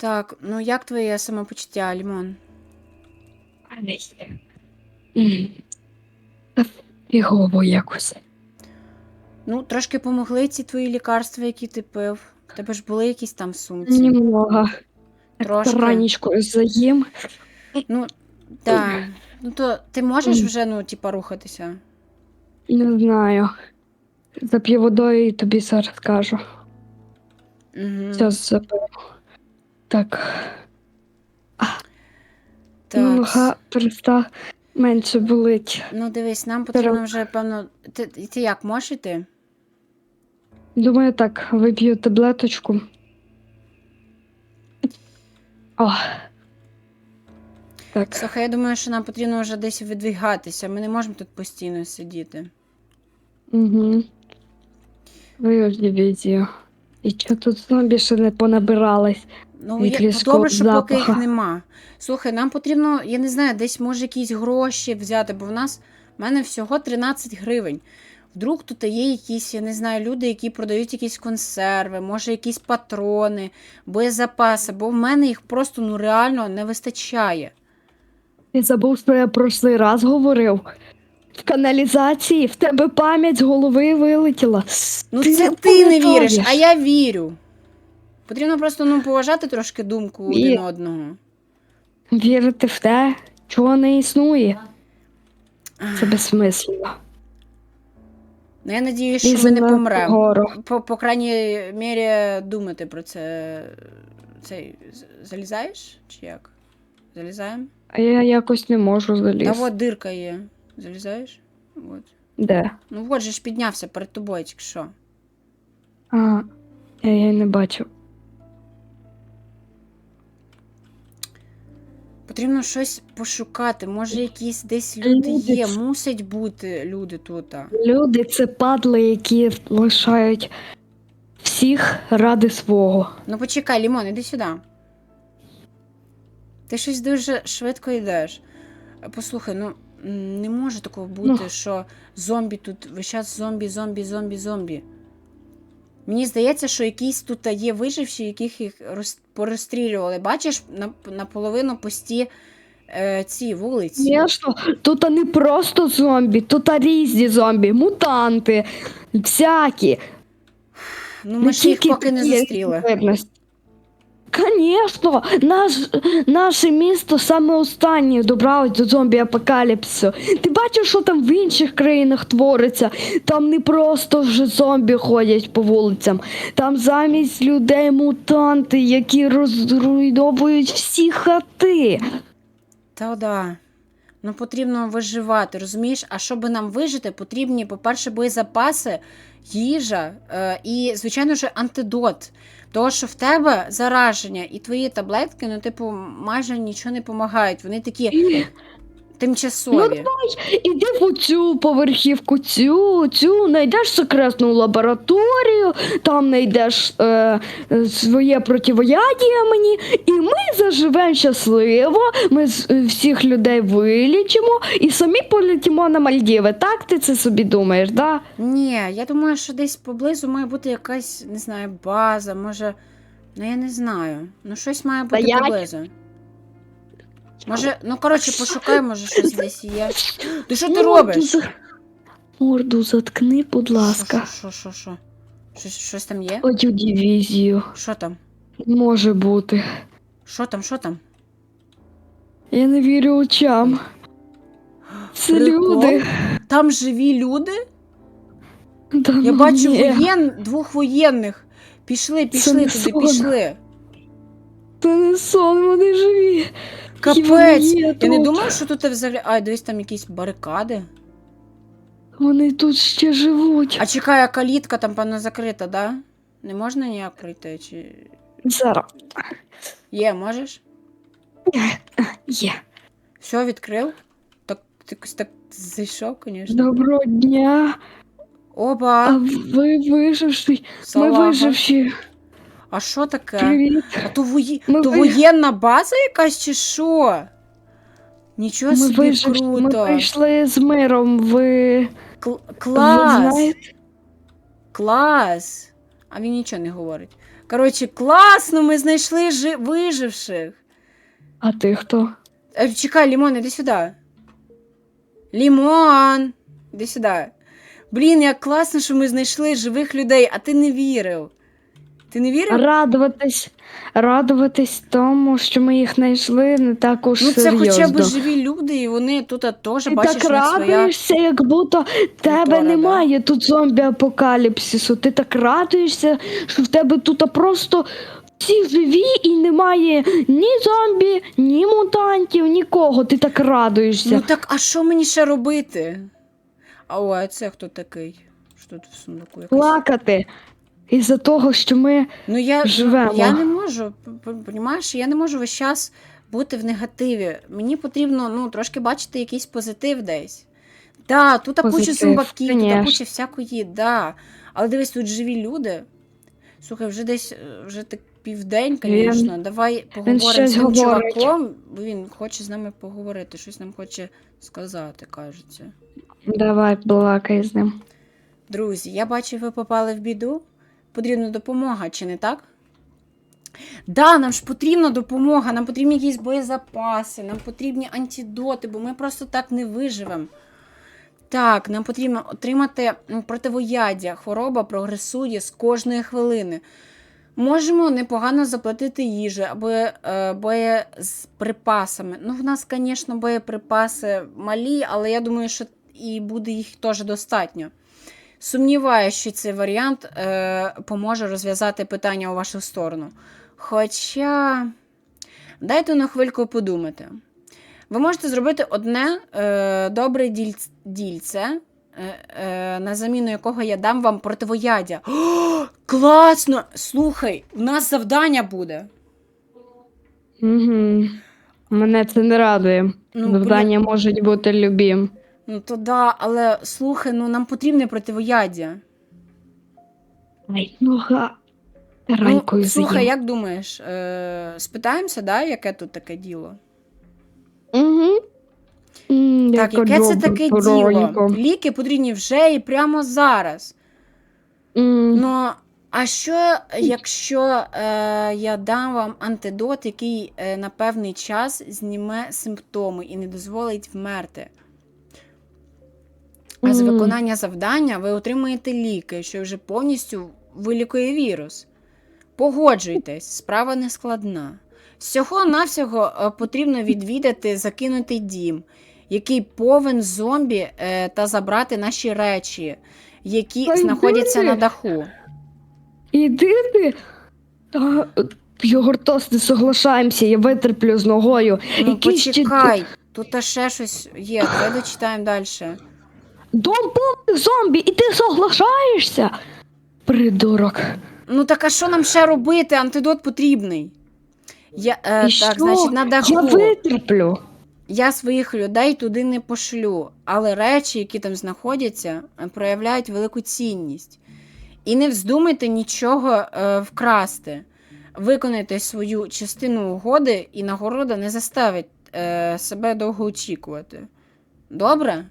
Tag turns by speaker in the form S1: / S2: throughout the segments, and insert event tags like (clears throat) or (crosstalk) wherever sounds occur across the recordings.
S1: Так, ну як твоє самопочуття, Лімон?
S2: Фігово якось.
S1: Ну, трошки помогли ці твої лікарства, які ти пив. В тебе ж були якісь там сумці.
S2: Немного.
S1: Трошки.
S2: Ранічкою заїм.
S1: Ну, так. Ну то ти можеш вже, ну, типа, рухатися?
S2: Не знаю. Зап'ю водою і тобі зараз скажу.
S1: Угу.
S2: Зараз запив. Так.
S1: Так.
S2: Нога перестала менше болить.
S1: Ну, дивись, нам потрібно
S2: Зараз.
S1: вже, певно. Ти, ти як, можеш іти?
S2: Думаю, так, вип'ю таблеточку. О. Так.
S1: Слухай, я думаю, що нам потрібно вже десь видвігатися. Ми не можемо тут постійно сидіти.
S2: Угу. Вивів дивізію. І чого тут зомбі ще не понабирались?
S1: Ну,
S2: Від
S1: я, добре, що поки їх нема. Слухай, нам потрібно, я не знаю, десь може якісь гроші взяти, бо в нас в мене всього 13 гривень. Вдруг тут є якісь, я не знаю, люди, які продають якісь консерви, може якісь патрони, боєзапаси, бо в мене їх просто ну реально не вистачає.
S2: Ти забув, що я прошлий раз говорив. В каналізації в тебе пам'ять з голови вилетіла.
S1: Ну
S2: Ти
S1: це ти не віриш, а я вірю. Потрібно просто ну, поважати трошки думку
S2: Ві-
S1: один одного.
S2: Вірити в те, чого не існує. Це безсмислено.
S1: Ну, я надіюсь, що ми не помремо. По, по крайній мірі думати про це. Цей залізаєш? Чи як? Залізаємо?
S2: А я якось не можу
S1: Та
S2: залізти.
S1: от дирка є. Залізаєш? От.
S2: Де?
S1: Ну от же ж піднявся перед тобою, тільки що.
S2: А, я її не бачу.
S1: Потрібно щось пошукати. Може, якісь десь люди
S2: Люди
S1: є.
S2: ц-
S1: Мусять бути люди тут.
S2: Люди це падли, які лишають всіх ради свого.
S1: Ну почекай, Лімон, іди сюди. Ти щось дуже швидко йдеш. Послухай, ну не може такого бути,
S2: Ну.
S1: що зомбі тут весь час зомбі, зомбі, зомбі, зомбі. Мені здається, що якісь тут є виживші, яких їх роз... порозстрілювали. Бачиш, на... наполовину пусті е, ці вулиці.
S2: Звісно, тут не просто зомбі, тут різні зомбі, мутанти, всякі.
S1: Ну, ми ж їх поки не зустріли.
S2: Звісно, наш, наше місто саме останнє добралось до зомбі апокаліпсису. Ти бачиш, що там в інших країнах твориться? Там не просто вже зомбі ходять по вулицям. Там замість людей мутанти, які розруйновують всі хати.
S1: Та да. Ну, потрібно виживати, розумієш? А щоб нам вижити, потрібні, по-перше, боєзапаси, їжа е, і, звичайно ж, антидот. Тому що в тебе зараження і твої таблетки, ну, типу, майже нічого не допомагають. Вони такі тимчасові.
S2: Іди в оцю поверхівку, цю, цю, знайдеш секретну лабораторію, там знайдеш е, своє противоядія мені, і ми заживемо щасливо, ми з- е, всіх людей вилічимо і самі полетимо на Мальдіви. Так ти це собі думаєш, да?
S1: Ні, я думаю, що десь поблизу має бути якась, не знаю, база, може. Ну, я не знаю. Ну, щось має бути
S2: я-
S1: поблизу. Може, ну коротше, пошукай, може щось десь є. Ти що ти робиш?
S2: Морду, заткни, будь ласка.
S1: Що, що, що, що? Щось, щось там є?
S2: Одю дивізію.
S1: Що там?
S2: Може бути.
S1: Що там, що там?
S2: Я не вірю очам. Це
S1: Прикол?
S2: люди.
S1: Там живі люди?
S2: Да
S1: Я
S2: ну
S1: бачу
S2: ні.
S1: воєн... двох воєнних. Пішли, пішли
S2: не
S1: туди,
S2: сон.
S1: пішли.
S2: Це не сон, вони живі.
S1: Капець! Я не
S2: тут.
S1: думала, що тут взагалі. А, дивись, там якісь барикади.
S2: Вони тут ще живуть.
S1: А чекай, а калітка там, певно, закрита, да? Не можна ніяк пройти? Чи...
S2: Зараз.
S1: Є, можеш?
S2: Є.
S1: Все, відкрив? Так, ти якось так зайшов, звісно.
S2: Доброго дня. А
S1: Опа!
S2: ви виживші. Ми виживші.
S1: А що таке?
S2: Привіт.
S1: А то.
S2: Ми
S1: то
S2: ви-
S1: воєнна база якась чи що? Нічого
S2: Ми
S1: собі
S2: виживші. Ми
S1: круто.
S2: прийшли з миром. Ви, ви
S1: клас!
S2: знаєте?
S1: Клас! А він нічого не говорить. Коротше, класно, ми знайшли жи... виживших.
S2: А ти хто?
S1: Е, чекай, Лімон, іди сюди. Лімон, іди сюди. Блін, як класно, що ми знайшли живих людей, а ти не вірив. Ти не вірив?
S2: Радуватись, радуватись тому, що ми їх знайшли, не так уж
S1: Ну, це
S2: серйозно.
S1: хоча б живі люди, і вони тут теж
S2: Ти
S1: бачиш,
S2: так
S1: у своя.
S2: радуєшся, як будто тебе
S1: культура,
S2: немає тут зомбі-апокаліпсису. Ти так радуєшся, що в тебе тут просто всі живі і немає ні зомбі, ні мутантів, нікого. Ти так радуєшся.
S1: Ну так, а що мені ще робити? А о, а це хто такий? Що тут в сундуку якась?
S2: Плакати із-за того, що ми
S1: Ну я,
S2: Живемо.
S1: я не можу, розумієш, я не можу весь час бути в негативі. Мені потрібно ну, трошки бачити якийсь позитив десь. Да, тут куча
S2: Позитив,
S1: тут куча всякої, да. Але дивись, тут живі люди. Слухай, вже десь е, вже так південь, звісно. Давай поговоримо з цим чуваком, бо він хоче з нами поговорити, щось нам хоче сказати, кажеться.
S2: давай плакай з ним.
S1: Друзі, я бачу, ви попали в біду. Потрібна допомога, чи не так? Да, нам ж потрібна допомога, нам потрібні якісь боєзапаси, нам потрібні антидоти, бо ми просто так не виживемо. Так, нам потрібно отримати противояддя. Хвороба прогресує з кожної хвилини. Можемо непогано заплатити їжу або е, боєприпасами. Ну, в нас, звісно, боєприпаси малі, але я думаю, що і буде їх теж достатньо. Сумніваюся, що цей варіант е, поможе розв'язати питання у вашу сторону. Хоча дайте на хвильку подумати. Ви можете зробити одне е, добре дільц- дільце, е, е, на заміну якого я дам вам противоядя. О, класно! Слухай, у нас завдання буде.
S2: Угу. Мене це не радує.
S1: Ну,
S2: Завдання можуть бути любі.
S1: Ну то да, але слухай, ну нам потрібне противояддя.
S2: Ай, нога. Ранкою
S1: ну, слухай, як думаєш, е, спитаємося, да, яке тут таке діло?
S2: Угу.
S1: Так, яке це таке діло? Ліки потрібні вже і прямо зараз. Ну, а що, якщо е, я дам вам антидот, який е, на певний час зніме симптоми і не дозволить вмерти? А з виконання завдання ви отримаєте ліки, що вже повністю вилікує вірус. Погоджуйтесь, справа не складна. Всього-навсього е, потрібно відвідати закинутий дім, який повен зомбі е, та забрати наші речі, які
S2: Та
S1: знаходяться на даху.
S2: Іди ти. Та, Йогуртос, не соглашаємося, я витерплю з ногою.
S1: Ну,
S2: Які ще
S1: почекай, тут та ще щось є, давай дочитаємо далі.
S2: Дом повних зомбі, і ти соглашаєшся? Придурок.
S1: Ну так а що нам ще робити? Антидот потрібний. Я, е,
S2: І
S1: так,
S2: що?
S1: значить, на даху.
S2: Я витерплю.
S1: Я своїх людей туди не пошлю, але речі, які там знаходяться, е, проявляють велику цінність. І не вздумайте нічого е, вкрасти. Виконайте свою частину угоди, і нагорода не заставить е, себе довго очікувати. Добре?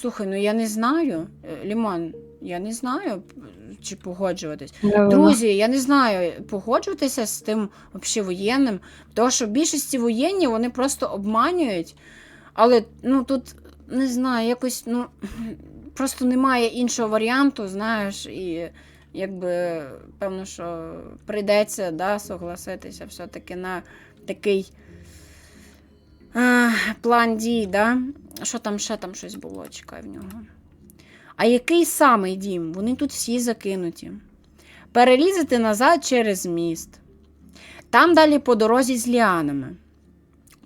S1: Слухай, ну я не знаю, е, Лімон, я не знаю, чи погоджуватись. Друзі, я не знаю, погоджуватися з тим вообще воєнним, тому що більшості воєнні вони просто обманюють, але ну тут не знаю, якось ну (clears throat) просто немає іншого варіанту, знаєш, і якби певно, що прийдеться да, согласитися все-таки на такий а, план дій, да? Що там ще там щось було, чекай в нього. А який самий дім? Вони тут всі закинуті. Перелізати назад через міст. Там далі по дорозі з ліанами.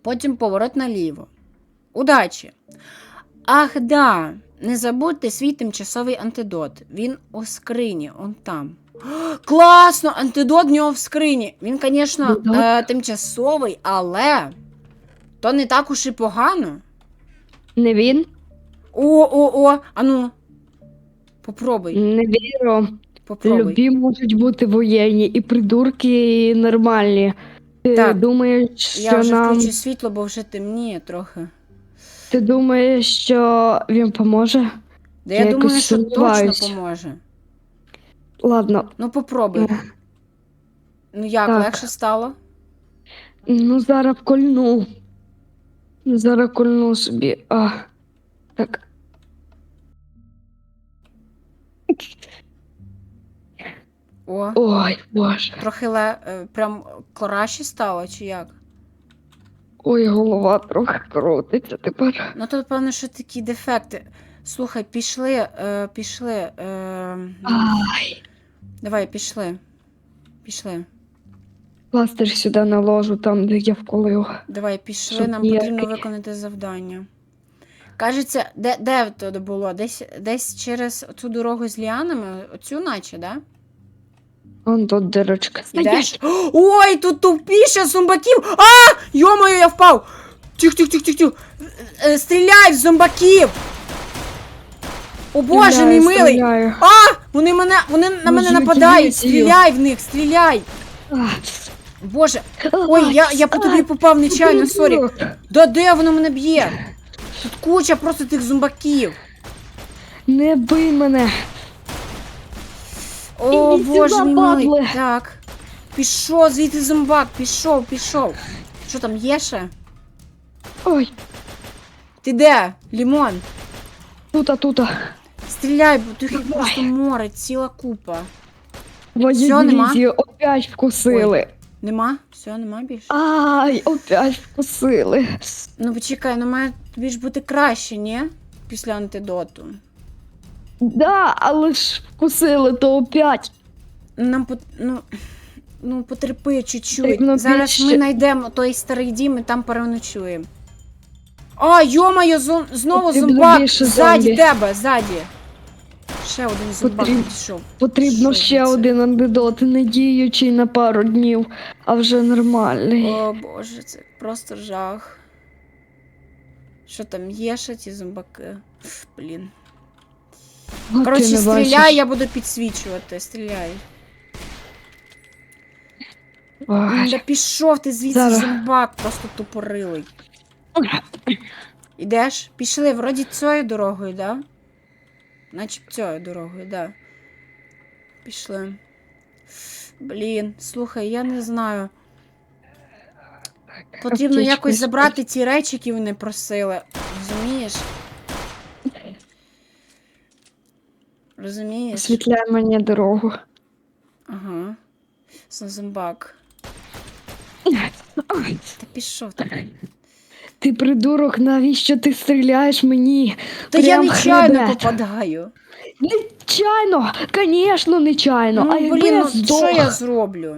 S1: Потім поворот наліво. Удачі! Ах, да! Не забудьте свій тимчасовий антидот. Він у скрині, он там. О, (gasps) Класно! Антидот в нього в скрині. Він, звісно, е, тимчасовий, але то не так уж і погано.
S2: Не він?
S1: О, о, о, ану. Попробуй,
S2: Не вірю.
S1: попробуй.
S2: Любі можуть бути воєнні, і придурки, і нормальні. Ти
S1: Так.
S2: думаєш, що
S1: Я вже
S2: нам.
S1: включу світло, бо вже темніє трохи.
S2: Ти думаєш, що він поможе?
S1: Да
S2: Я
S1: я думаю,
S2: якось
S1: що точно
S2: сумніваюсь.
S1: поможе.
S2: Ладно,
S1: Ну попробуй. Ну як,
S2: Так.
S1: легше стало?
S2: Ну, зараз кольну. Зараз кольну собі. А. Так.
S1: О,
S2: Ой, боже.
S1: трохи ле... е, прям краще стало, чи як?
S2: Ой, голова трохи крутиться тепер.
S1: Ну тут, певно, що такі дефекти. Слухай, пішли, е, пішли. Е,
S2: Ай.
S1: давай, пішли. Пішли.
S2: Пластир сюди наложу, там, де я вколив.
S1: Давай, пішли,
S2: Щоб
S1: нам потрібно виконати завдання. Кажеться, де, де то було? Десь, десь через цю дорогу з ліанами, оцю наче, да?
S2: Вон тут дирочка.
S1: Ідеш? (gasps) Ой, тут тупіше зомбаків! А! Йомаю, я впав! Тих, тих, тих, тих, тих. Е, Стріляй в зомбаків! О боже, мій
S2: Стріляю,
S1: милий!
S2: стріляю.
S1: А! Вони мене, вони на мене нападають! Стріляй в них, стріляй!
S2: А.
S1: Боже, ой, я, я по тобі попав нечайно, сорі. Да де воно мене б'є? Тут куча просто тих зомбаків.
S2: Не бий мене.
S1: О,
S2: Іди
S1: боже
S2: сюди,
S1: мій
S2: падле.
S1: Так. Пішов звідти зомбак, пішов, пішов. Що там є ще?
S2: Ой,
S1: Ти де? Лімон?
S2: тута, тута.
S1: Стріляй, бо тут їх просто море, ціла купа.
S2: Твою
S1: нема?
S2: опять вкусили.
S1: Нема? Все, нема більше?
S2: Ай, опять вкусили.
S1: Ну почекай, ну має тобі ж бути краще, ні? Після антидоту.
S2: Да, але ж вкусили, то опять.
S1: Нам пот... ну, ну потерпи чуть-чуть.
S2: Потрібно
S1: Зараз
S2: більше-
S1: ми знайдемо той старий дім і там переночуємо. А, йомайо, зо... знову
S2: Потрібно
S1: зомбак!
S2: більше
S1: Ззаді
S2: зомбі.
S1: тебе, ззаді. Ще один зомбак
S2: Потріб-
S1: пішов.
S2: Потрібно
S1: Що
S2: ще
S1: це?
S2: один антидот, не діючий на пару днів, а вже нормальний.
S1: О боже, це просто жах. Що там є ще ті зомбаки? Блін.
S2: Ти
S1: Коротше,
S2: не
S1: стріляй,
S2: бачиш.
S1: я буду підсвічувати. Стріляй. Да пішов ти звідси
S2: Зараз.
S1: зомбак, просто тупорилий. Ідеш? Пішли, вроді цією дорогою, да? Наче цією дорогою, да. Пішли. Блін, слухай, я не знаю. Потрібно
S2: Аптечку
S1: якось забрати ті речі, які вони просили. Розумієш? Розумієш?
S2: Освітляй мені дорогу.
S1: Ага. Це зомбак. Та пішов ти.
S2: Ти придурок, навіщо ти стріляєш мені?
S1: Та я
S2: Прям
S1: нечайно
S2: хребет.
S1: попадаю.
S2: Нечайно, звісно, нечайно. а
S1: Ну,
S2: якби
S1: блін,
S2: я
S1: ну
S2: здох?
S1: що я зроблю?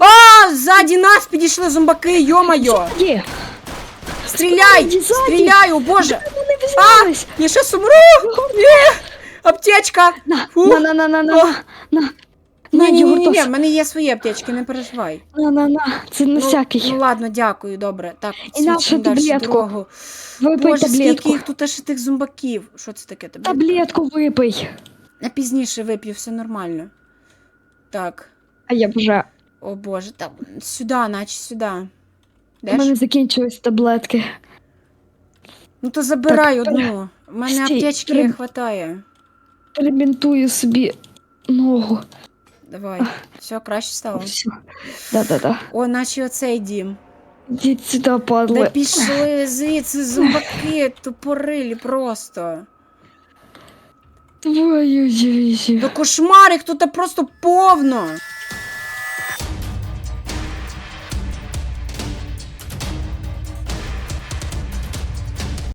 S1: А, ззаді нас підійшли зомбаки, йо-майо!
S2: Є,
S1: Стріляй!
S2: Ззаді, ззаді!
S1: Стріляй, о боже!
S2: вони візьмались.
S1: Я щас умру! Ні! Аптечка!
S2: На,
S1: Фу.
S2: на, на, на, на, на, на. На,
S1: Ні, ні, ні, ні, в мене є свої аптечки, не переживай.
S2: на, на, на, це на
S1: Ну,
S2: всякий.
S1: ну ладно, дякую, добре. Так,
S2: нашу
S1: підсвічуємо далі
S2: таблетку.
S1: дорогу.
S2: Випий
S1: Боже, скільки
S2: таблетку.
S1: їх тут аж тих зомбаків. Що це таке? Таблетка?
S2: Таблетку випий.
S1: Я пізніше вип'ю, все нормально. Так.
S2: А я вже.
S1: О боже, так, сюди, наче сюди.
S2: У
S1: Де ж?
S2: мене закінчились таблетки.
S1: Ну то забирай
S2: Так,
S1: одну. У мене
S2: стій,
S1: аптечки
S2: треба-
S1: хватає.
S2: Перебінтую собі ногу.
S1: Давай. Все, краще стало.
S2: Все. Да-да-да.
S1: О, наче оцей дім.
S2: Ідіть сюди,
S1: Та
S2: Да
S1: пішли звідси зубаки, тупорилі просто.
S2: Твою дивізію.
S1: Да кошмарик, тут просто повно.